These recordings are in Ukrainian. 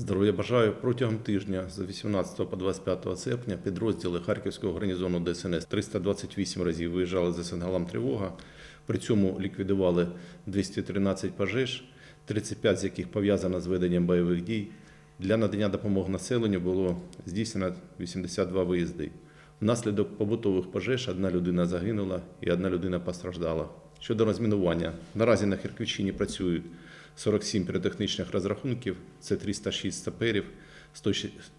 Здоров'я бажаю протягом тижня з 18 по 25 серпня підрозділи Харківського гарнізону ДСНС 328 разів виїжджали за сигналом тривога. При цьому ліквідували 213 пожеж, 35 з яких пов'язано з веденням бойових дій. Для надання допомоги населенню було здійснено 82 виїзди. Внаслідок побутових пожеж одна людина загинула і одна людина постраждала. Щодо розмінування, наразі на Харківщині працюють 47 піротехнічних розрахунків, це 306 саперів,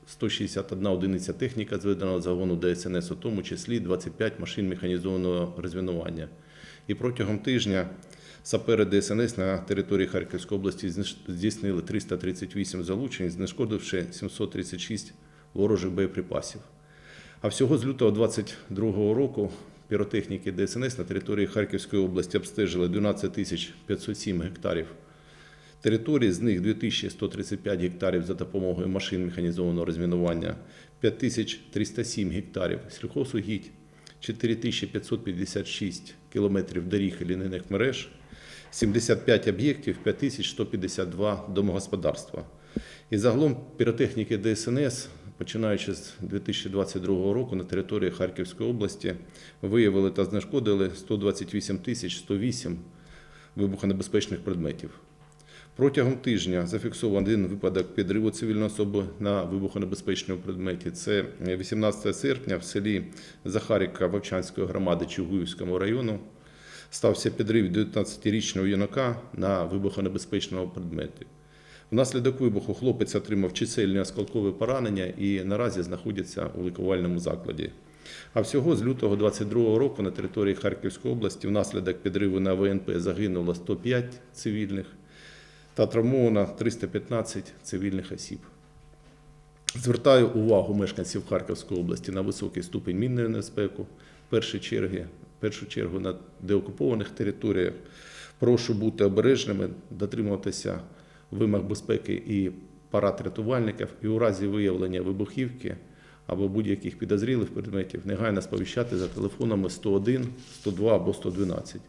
161 одиниця техніка зведеного загону ДСНС, у тому числі 25 машин механізованого розмінування. І протягом тижня сапери ДСНС на території Харківської області здійснили 338 залучень, знешкодивши 736 ворожих боєприпасів. А всього з лютого 2022 року піротехніки ДСНС на території Харківської області обстежили 12 тисяч 507 гектарів території, з них 2135 гектарів за допомогою машин механізованого розмінування, 5307 гектарів сільхозугідь, 4556 кілометрів доріг і лінійних мереж, 75 об'єктів, 5152 домогосподарства. І загалом піротехніки ДСНС, починаючи з 2022 року на території Харківської області, виявили та знешкодили 128 тисяч 108 вибухонебезпечних предметів. Протягом тижня зафіксований один випадок підриву цивільної особи на вибухонебезпечному предметі. Це 18 серпня в селі Захарівка Вовчанської громади Чугуївському району стався підрив 19-річного юнака на вибухонебезпечному предметі. Внаслідок вибуху хлопець отримав чисельні осколкові поранення і наразі знаходиться у лікувальному закладі. А всього з лютого 2022 року на території Харківської області внаслідок підриву на ВНП загинуло 105 цивільних та травмовано 315 цивільних осіб. Звертаю увагу мешканців Харківської області на високий ступень мінної небезпеки. В чергі, в першу чергу на деокупованих територіях. Прошу бути обережними, дотримуватися вимог безпеки і парад рятувальників, і у разі виявлення вибухівки або будь-яких підозрілих предметів негайно сповіщати за телефонами 101, 102 або 112.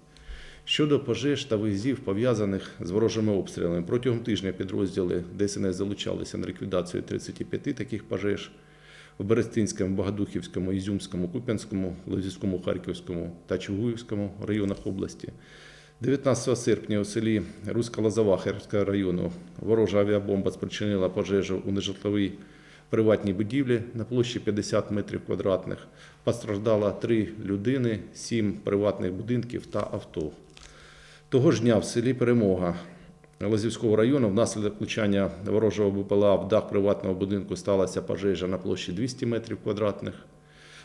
Щодо пожеж та виїздів, пов'язаних з ворожими обстрілами, протягом тижня підрозділи ДСНС залучалися на ліквідацію 35 таких пожеж в Берестинському, Богодухівському, Ізюмському, Куп'янському, Лозівському, Харківському та Чугуївському районах області. 19 серпня у селі Руська Лозова Харківського району ворожа авіабомба спричинила пожежу у нежитловій приватній будівлі на площі 50 метрів квадратних. Постраждало три людини, сім приватних будинків та авто. Того ж дня в селі Перемога Лозівського району внаслідок влучання ворожого БПЛА в дах приватного будинку сталася пожежа на площі 200 метрів квадратних.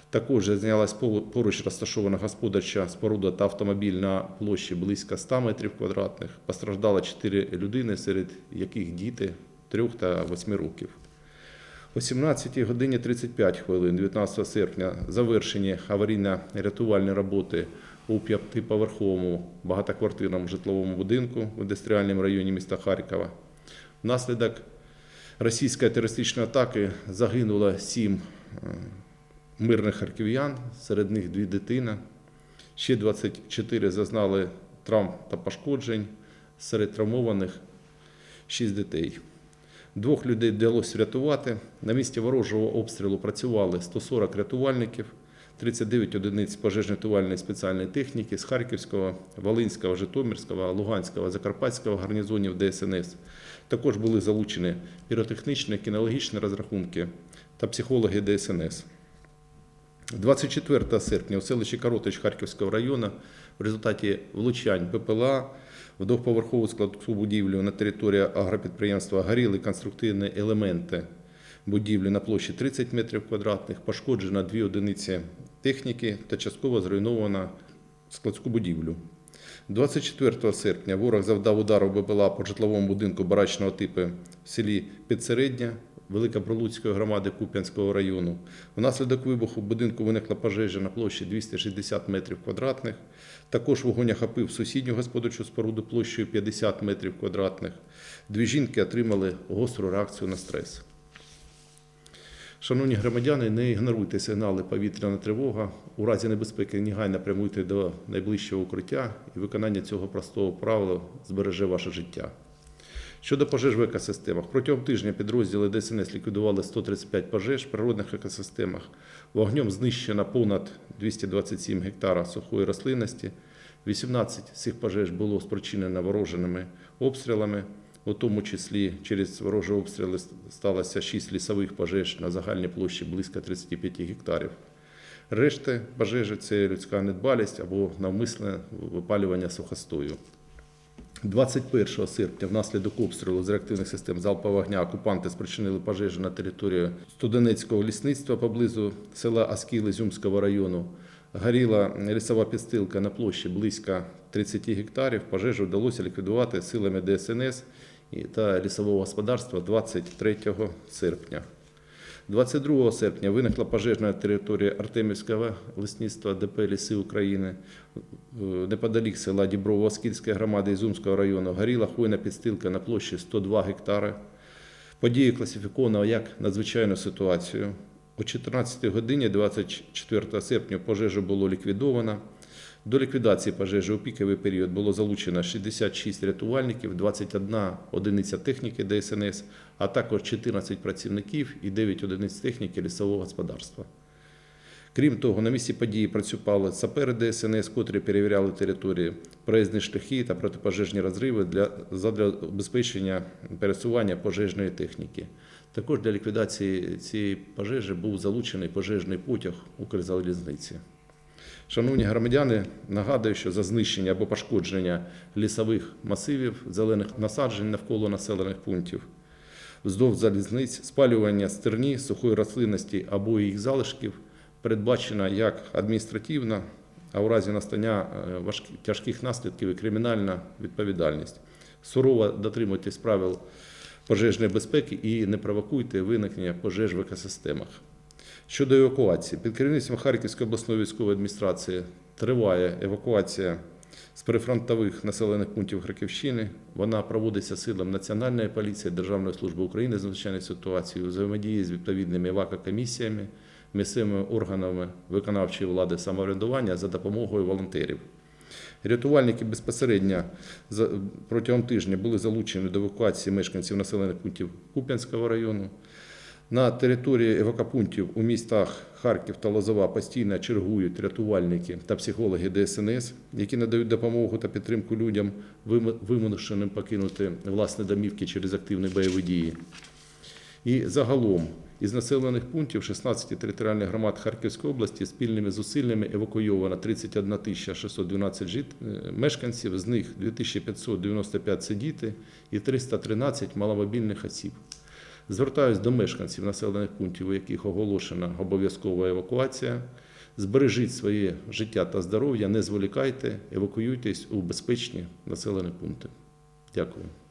Також знялась поруч розташована господарча споруда та автомобіль на площі близько 100 метрів квадратних. Постраждало 4 людини, серед яких діти 3 та 8 років. О 17 годині 35 хвилин 19 серпня завершені аварійно-рятувальні роботи у п'ятиповерховому багатоквартирному житловому будинку в індустріальному районі міста Харкова. Внаслідок російської терористичної атаки загинуло сім е, мирних харків'ян, серед них дві дитини. Ще 24 зазнали травм та пошкоджень, серед травмованих 6 дітей. Двох людей вдалося врятувати. На місці ворожого обстрілу працювали 140 рятувальників, 39 одиниць пожежно-рятувальної спеціальної техніки з Харківського, Волинського, Житомирського, Луганського, Закарпатського гарнізонів ДСНС. Також були залучені піротехнічні, кінологічні розрахунки та психологи ДСНС. 24 серпня у селищі Коротич Харківського району в результаті влучань БПЛА в двохповерхову складську будівлю на території агропідприємства горіли конструктивні елементи будівлі на площі 30 метрів квадратних, пошкоджено дві одиниці техніки та частково зруйновано складську будівлю. 24 серпня ворог завдав удару БПЛА по житловому будинку барачного типу в селі Підсередня Великопролуцької громади Куп'янського району. Внаслідок вибуху будинку виникла пожежа на площі 260 метрів квадратних. Також вогонь охопив сусідню господарчу споруду площею 50 метрів квадратних. Дві жінки отримали гостру реакцію на стрес. Шановні громадяни, не ігноруйте сигнали повітряна тривога. У разі небезпеки негайно прямуйте до найближчого укриття і виконання цього простого правила збереже ваше життя. Щодо пожеж в екосистемах, протягом тижня підрозділи ДСНС ліквідували 135 пожеж в природних екосистемах. Вогнем знищено понад 227 гектара сухої рослинності. 18 цих пожеж було спричинено вороженими обстрілами, у тому числі через ворожі обстріли сталося 6 лісових пожеж на загальній площі близько 35 гектарів. Решта пожежі це людська недбалість або навмисне випалювання сухостою. 21 серпня внаслідок обстрілу з реактивних систем залпового вогня окупанти спричинили пожежу на території Студенецького лісництва поблизу села Аскіл Ізюмського району. Горіла лісова підстилка на площі близько 30 гектарів. Пожежу вдалося ліквідувати силами ДСНС та лісового господарства 23 серпня. 22 серпня виникла пожежа на території Артемівського лісництва ДП Ліси України е, неподалік села Діброво-Оскільської громади Ізумського району. Горіла хвойна підстилка на площі 102 гектари. Подія класифікована як надзвичайну ситуацію. О 14 годині 24 серпня пожежу було ліквідовано. До ліквідації пожежі у піковий період було залучено 66 рятувальників, 21 одиниця техніки ДСНС, а також 14 працівників і 9 одиниць техніки лісового господарства. Крім того, на місці події працювали сапери ДСНС, котрі перевіряли території, проїзні шляхи та протипожежні розриви для, задля забезпечення пересування пожежної техніки. Також для ліквідації цієї пожежі був залучений пожежний потяг Укрзалізниці. Шановні громадяни, нагадую, що за знищення або пошкодження лісових масивів, зелених насаджень навколо населених пунктів, вздовж залізниць, спалювання стерні, сухої рослинності або їх залишків передбачена як адміністративна, а у разі настання е, тяжких наслідків і кримінальна відповідальність. Сурово дотримуйтесь правил пожежної безпеки і не провокуйте виникнення пожеж в екосистемах. Щодо евакуації, під керівництвом Харківської обласної військової адміністрації триває евакуація з прифронтових населених пунктів Харківщини. Вона проводиться силами Національної поліції, Державної служби України з надзвичайної ситуації, у взаємодії з відповідними евакокомісіями, місцевими органами виконавчої влади самоврядування за допомогою волонтерів. Рятувальники безпосередньо протягом тижня були залучені до евакуації мешканців населених пунктів Куп'янського району. На території евакопунктів у містах Харків та Лозова постійно чергують рятувальники та психологи ДСНС, які надають допомогу та підтримку людям, вимушеним покинути власні домівки через активні бойові дії. І загалом із населених пунктів 16 територіальних громад Харківської області спільними зусиллями евакуйовано 31 тисяча 612 жит... е, мешканців, з них 2595 – це діти і 313 – маломобільних осіб. Звертаюсь до мешканців населених пунктів, у яких оголошена обов'язкова евакуація. Збережіть своє життя та здоров'я, не зволікайте, евакуюйтесь у безпечні населені пункти. Дякую.